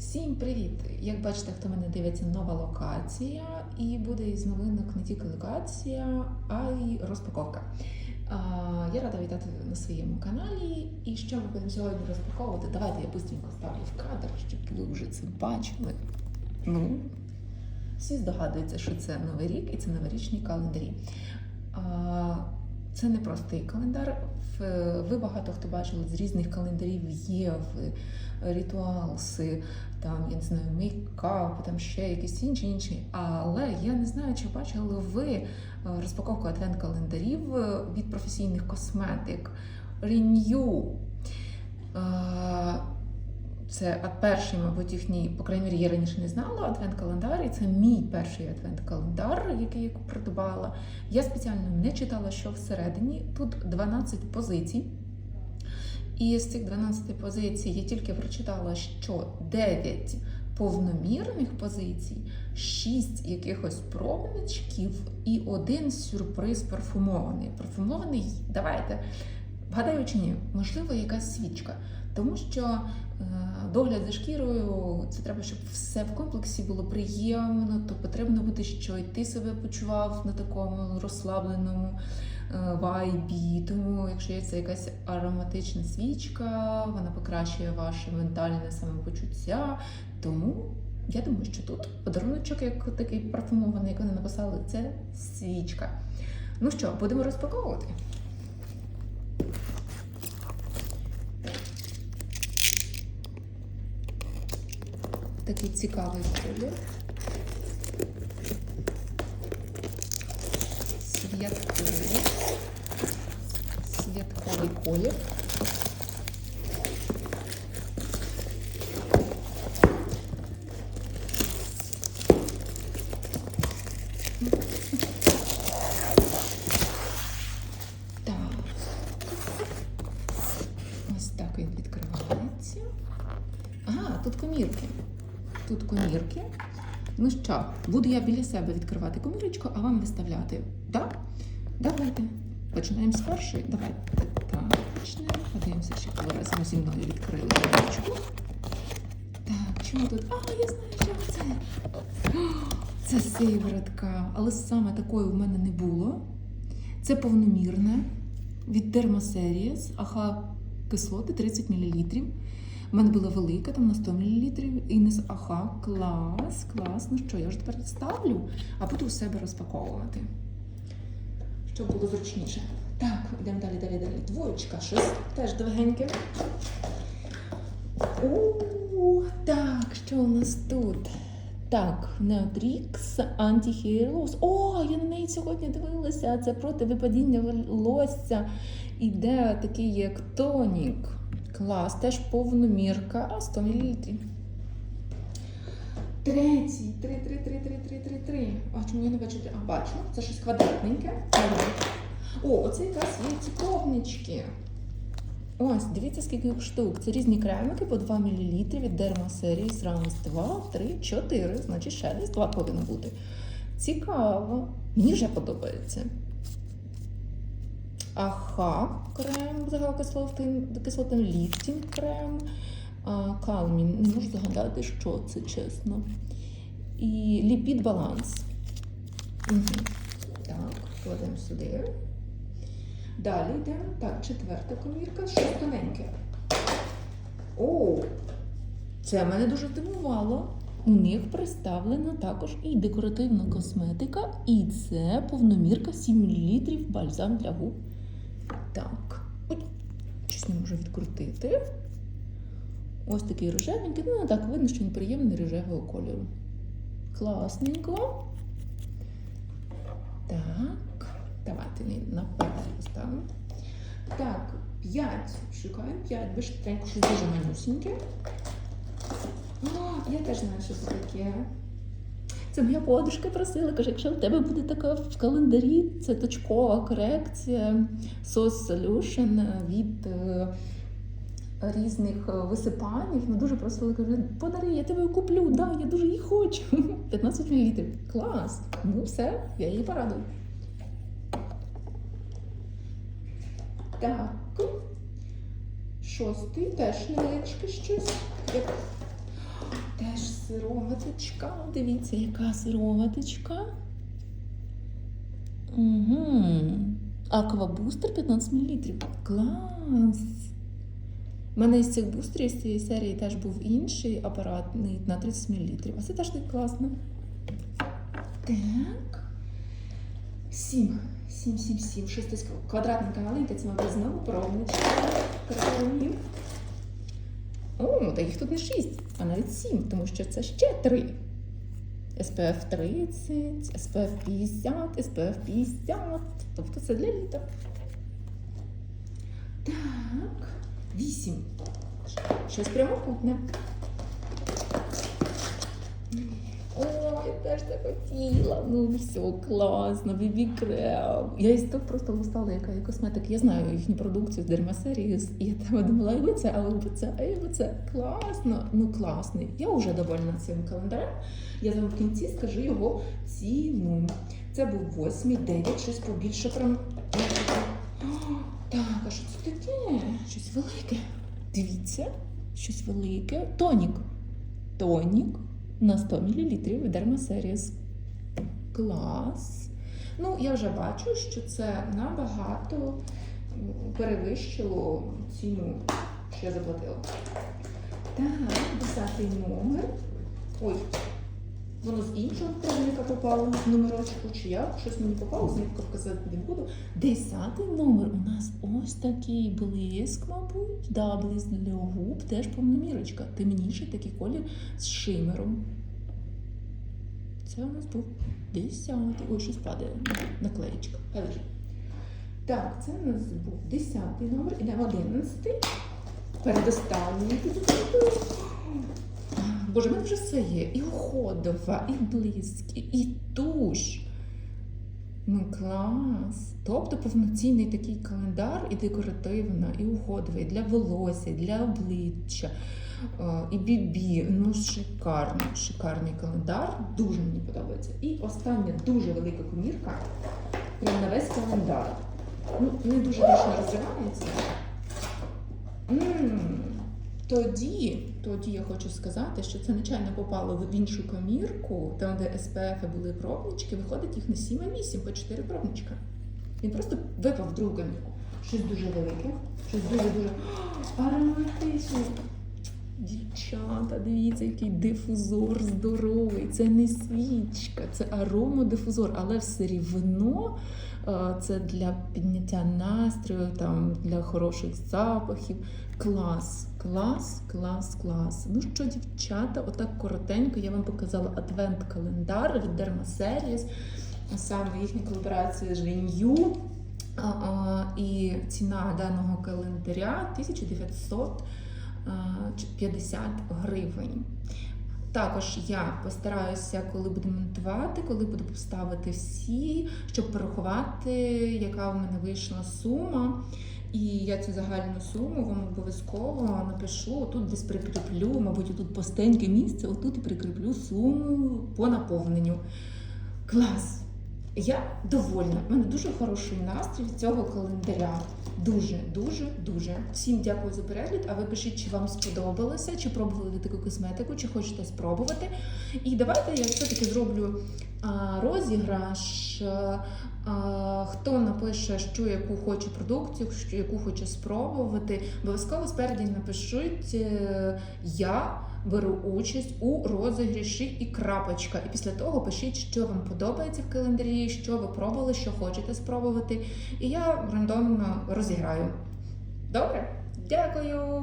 Всім привіт! Як бачите, хто мене дивиться, нова локація, і буде із новинок не тільки локація, а й розпаковка. Я рада вітати на своєму каналі. І що ми будемо сьогодні розпаковувати? Давайте я швидко ставлю в кадр, щоб ви вже це бачили. Ну, всі здогадуються, що це новий рік і це новорічні календарі. Це не простий календар. Ви багато хто бачили з різних календарів є в ритуалси, там я не знаю, мейкап, там ще якісь інші інші. Але я не знаю, чи бачили ви е, розпаковку адвент-календарів е, від професійних косметик Renew. Це перший, мабуть, їхній, по крайній мірі, я раніше не знала адвент-календар, і це мій перший адвент-календар, який я придбала. Я спеціально не читала, що всередині. Тут 12 позицій. І з цих 12 позицій я тільки прочитала, що 9 повномірних позицій, 6 якихось пробничків і один сюрприз парфумований. Парфумований, давайте, вгадаю чи ні, можливо, якась свічка. Тому що е, догляд за шкірою це треба, щоб все в комплексі було приємно, то потрібно буде, що і ти себе почував на такому розслабленому е, вайбі. Тому, якщо є це якась ароматична свічка, вона покращує ваше ментальне самопочуття. Тому я думаю, що тут подаруночок, як такий парфумований, як вони написали, це свічка. Ну що, будемо розпаковувати. Такий цікавий колір. Святковий. Святковий колір. Так. Ось так він відкривається. Ага, тут комірки. Тут комірки. Ну що, буду я біля себе відкривати комірочку, а вам виставляти. Так? Давайте. Починаємо з першої. Давайте так почнемо. Подивимося, що ви разом зі мною відкрили комірочку. Так, чому тут? А, я знаю, що це. Це сиворотка, але саме такої в мене не було. Це повномірне від Dermaseries, аха кислоти 30 мл. У мене була велика, там на 100 мл, і не з аха. Клас, клас. Ну що, я вже тепер ставлю, а буду у себе розпаковувати. Щоб було зручніше. Так, йдемо далі, далі, далі. Двоєчка, щось теж довгеньке. О, так, що у нас тут? Так, Neotrix Anti-Hair Loss. О, я на неї сьогодні дивилася. Це проти випадіння волосся. Іде такий як тонік. Клас, теж повномірка, а 100 мл. Третій. Три, три, три, три, три, три, три. А чому я не бачу? А, бачу. Це щось квадратненьке. О, оце якраз є ці пробнички. Ось, дивіться, скільки штук. Це різні кремики по 2 мл від Derma Series. Раз, два, три, чотири. Значить, ще десь два повинно бути. Цікаво. Мені вже подобається. Аха, крем кислотним ліфтінг крем. Калмін. Не можу загадати, що це чесно. І ліпід баланс. Угу. Так, кладемо сюди. Далі йдемо. Так, четверта комірка, щось тоненьке. О! Це мене дуже здивувало. У них представлена також і декоративна косметика, і це повномірка 7 мл бальзам для губ. Так, ой, щось не можу відкрутити. Ось такий рожевенький. Ну, так видно, що він приємний рожевого кольору. Класненько. Так, давайте наперед поставимо. Так, 5. Шукаємо 5, бо швидко, щось дуже манюсіньке. О, я теж знаю, що це таке. Це моя подружка просила, каже, якщо в тебе буде така в календарі, це точкова корекція SOS Solution від е, різних е, висипань. Вона дуже просила, каже, подари, я тебе куплю, да, я дуже її хочу. 15 мл. Клас. Ну все, я її порадую. Так. Шостий теж невеличке щось. Як Сироваточка. Дивіться, яка сироваточка. Угу. Аквабустер 15 мл. Клас! У мене із цих бустерів з цієї серії теж був інший апаратний на 30 мл. А це теж так класно. Так. Сім. Сім, сім. Щось квадратненька маленька, це мабуть знову. Красиві. О, та їх тут не 6, а навіть 7, тому що це ще 3. SPF 30, SPF 50, SPF 50. Тобто це для літа. Так, 8. Щось прямокутне. О, я теж це хотіла. Ну, все, класно, бібі крем. Я із того просто устала, яка є косметика. Я знаю їхню продукцію з Dermaseries, і я тебе думала, і це, але і це, а і це. Класно, ну класний. Я вже довольна цим календарем. Я вам в кінці скажу його ціну. Це був 8, 9, щось побільше прям. Так, а що це таке? Щось велике. Дивіться, щось велике. Тонік. Тонік на 100 мл Dermaseries. Клас. Ну, я вже бачу, що це набагато перевищило ціну, що я заплатила. Так, 10 номер. Ой, воно з іншого пробника попало в номерочку, чи як, щось мені попало, знімку показати не буду. Десятий номер у нас ось такий блиск, мабуть. Да, блиск для губ, теж повномірочка. Темніший такий колір з шимером. Це у нас був десятий. Ой, щось падає. Наклеєчка. Так, це у нас був десятий номер. Ідемо одинадцятий. Передостанній. Боже, в мене вже все є. І уходова, і блиск, і- і туш. Ну, клас. Тобто повноцінний такий календар і декоративна, і уходовий для волосся, для обличчя, е, і бібі. Ну, шикарний, шикарний календар. Дуже мені подобається. І остання дуже велика комірка. Прям на весь календар. Ну, не дуже більше розривається. М, Тоді, тоді я хочу сказати, що це нечайно попало в іншу комірку, там, де СПФ були пробнички, виходить їх не 7, а 8 по 4 пробничка. Він просто випав в другу комірку. Щось дуже велике, щось дуже-дуже ароматичне. Дівчата, дивіться, який дифузор здоровий. Це не свічка, це аромодифузор, але все рівно е, це для підняття настрою, там, для хороших запахів. Клас, клас, клас, клас. Ну що, дівчата, отак коротенько я вам показала адвент-календар від Dermaseries, саме їхня колаборація з а, І ціна даного календаря 1900 50 гривень. Також я постараюся, коли буду монтувати, коли буду поставити всі, щоб порахувати, яка в мене вийшла сума. І я цю загальну суму вам обов'язково напишу. Тут десь прикріплю, мабуть, тут пустеньке місце, отут і прикріплю суму по наповненню. Клас! Я довольна. У мене дуже хороший настрій від цього календаря. Дуже, дуже, дуже. Всім дякую за перегляд. А ви пишіть, чи вам сподобалося, чи пробували таку косметику, чи хочете спробувати. І давайте я все-таки зроблю розіграш. Хто напише, що яку хоче продукцію, що яку хоче спробувати. Обов'язково спереді напишіть е, я беру участь у розіграші і крапочка. І після того пишіть, що вам подобається в календарі, що ви пробували, що хочете спробувати. І я рандомно розіграю. Добре? Дякую!